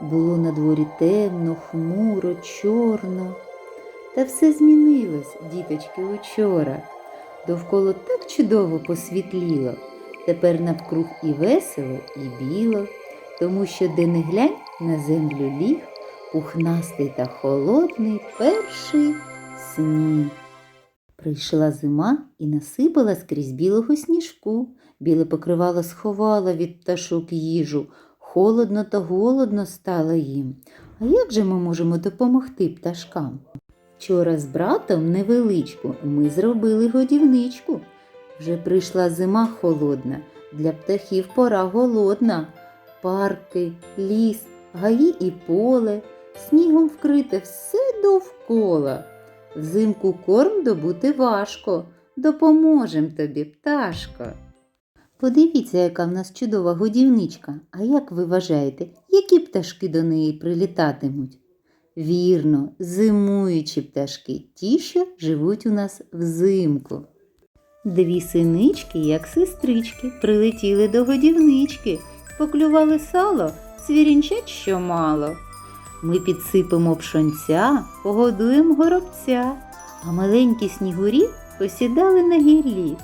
Було на дворі темно, хмуро, чорно. Та все змінилось, діточки, учора. Довкола так чудово посвітліло. Тепер навкруг і весело, і біло, тому що де не глянь на землю ліг, пухнастий та холодний перший сніг. Прийшла зима і насипала скрізь білого сніжку. Біле покривало сховала від пташок їжу. Холодно та голодно стало їм. А як же ми можемо допомогти пташкам? Вчора з братом невеличку ми зробили годівничку. Вже прийшла зима холодна, для птахів пора голодна. Парки, ліс, гаї і поле, снігом вкрите все довкола. Взимку корм добути важко, допоможем тобі, пташко. Подивіться, яка в нас чудова годівничка. А як ви вважаєте, які пташки до неї прилітатимуть? Вірно, зимуючі пташки, ті, що живуть у нас взимку. Дві синички, як сестрички, прилетіли до годівнички, поклювали сало, свірінчать що мало. Ми підсипемо пшонця, погодуємо горобця, а маленькі снігурі посідали на гіллі,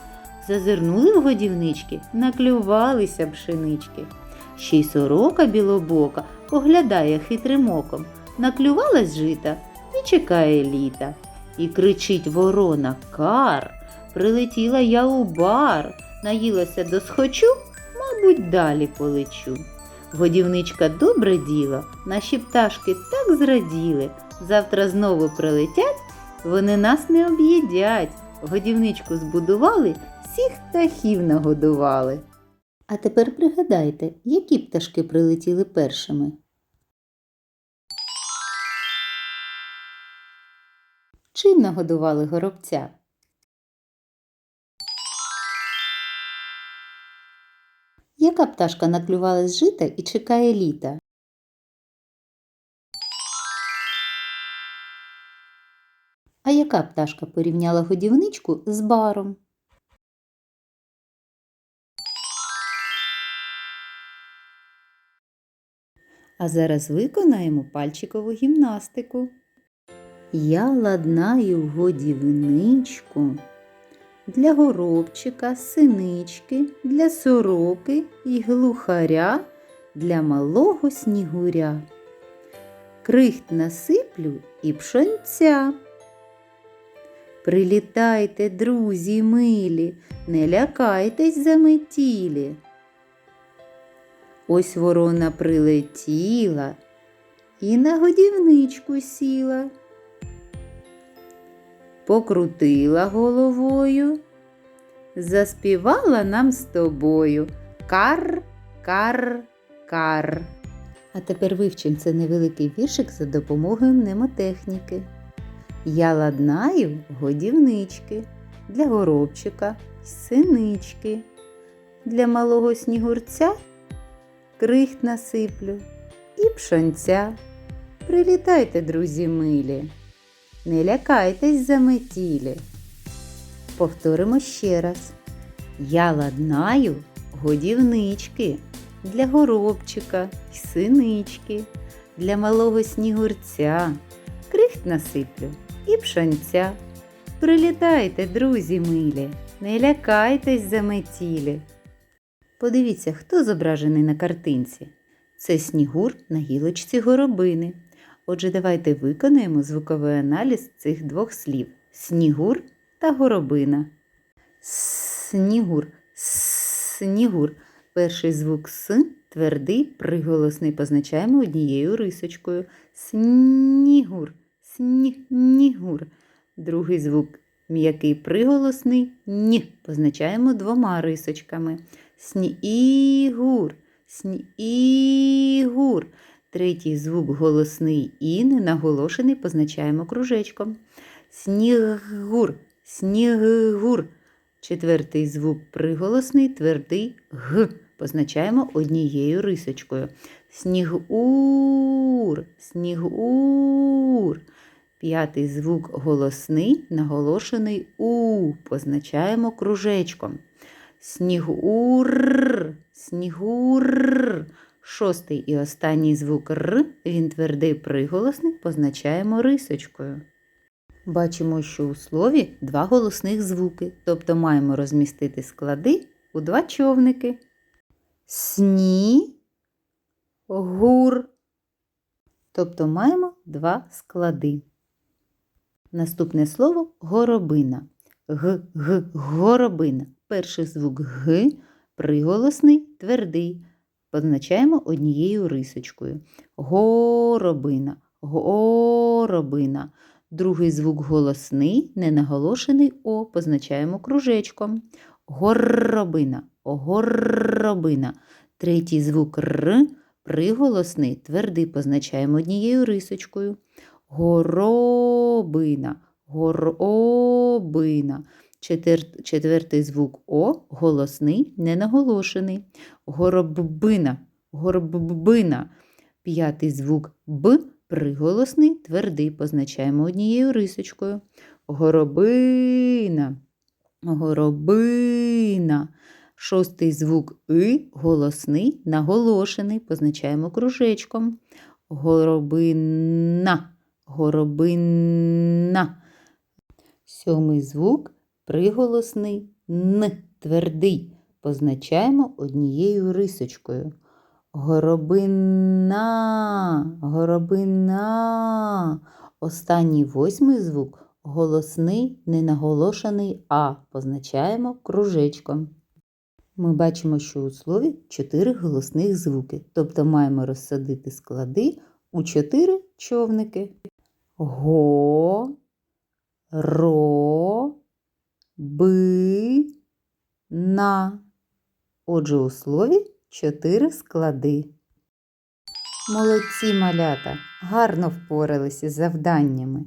зазирнули в годівнички, наклювалися пшенички. Ще й сорока білобока поглядає хитрим оком, наклювалась жита і чекає літа. І кричить ворона кар. Прилетіла я у бар, наїлася до схочу, мабуть, далі полечу. Годівничка добре діла, наші пташки так зраділи. Завтра знову прилетять, вони нас не об'їдять. Годівничку збудували, всіх птахів нагодували. А тепер пригадайте, які пташки прилетіли першими. Чим нагодували горобця? Яка пташка наклювала з жита і чекає літа? А яка пташка порівняла годівничку з баром? А зараз виконаємо пальчикову гімнастику. Я ладнаю годівничку для горобчика, синички, для сороки і глухаря, для малого снігуря. Крихт насиплю і пшонця. Прилітайте, друзі милі, не лякайтесь заметілі. Ось ворона прилетіла і на годівничку сіла покрутила головою, заспівала нам з тобою кар, кар, кар. А тепер вивчимо цей невеликий віршик за допомогою мнемотехніки. Я ладнаю годівнички для горобчика, синички, для малого снігурця крихт насиплю і пшонця. Прилітайте, друзі милі. Не лякайтесь заметілі. Повторимо ще раз. Я ладнаю годівнички для горобчика й синички, для малого снігурця, крихт насиплю і пшонця. Прилітайте, друзі милі, не лякайтесь заметілі. Подивіться, хто зображений на картинці. Це снігур на гілочці горобини. Отже, давайте виконаємо звуковий аналіз цих двох слів снігур та горобина. Снігур, снігур. Перший звук С твердий, приголосний позначаємо однією рисочкою. Снігур, снігур. Другий звук м'який приголосний Н позначаємо двома рисочками. Снігур, снігур. Третій звук голосний і ненаголошений позначаємо кружечком. Снігур, снігур. Четвертий звук приголосний, твердий г. Позначаємо однією рисочкою. Снігур, снігур. П'ятий звук голосний, наголошений у. Позначаємо кружечком. Снігур, снігур. Шостий і останній звук Р, він твердий приголосний, позначаємо рисочкою. Бачимо, що у слові два голосних звуки, тобто маємо розмістити склади у два човники. Сні, гур. Тобто маємо два склади. Наступне слово горобина. Г, г, горобина. Перший звук Г приголосний, твердий. Позначаємо однією рисочкою. Горобина, горобина. Другий звук голосний, ненаголошений О, позначаємо кружечком. Горобина, горобина. Третій звук Р приголосний, твердий, позначаємо однією рисочкою. Горобина, горобина. Четвер- Четвертий звук О голосний, ненаголошений. Горобина, горобина. П'ятий звук Б приголосний, твердий, позначаємо однією рисочкою. Горобина, горобина. Шостий звук И голосний, наголошений, позначаємо кружечком. Горобина, горобина. Сьомий звук приголосний Н, твердий, позначаємо однією рисочкою. Горобина, горобина. Останній восьмий звук голосний, ненаголошений А, позначаємо кружечком. Ми бачимо, що у слові чотири голосних звуки, тобто маємо розсадити склади у чотири човники. Го, ро, би, на. Отже, у слові чотири склади. Молодці малята, гарно впоралися з завданнями.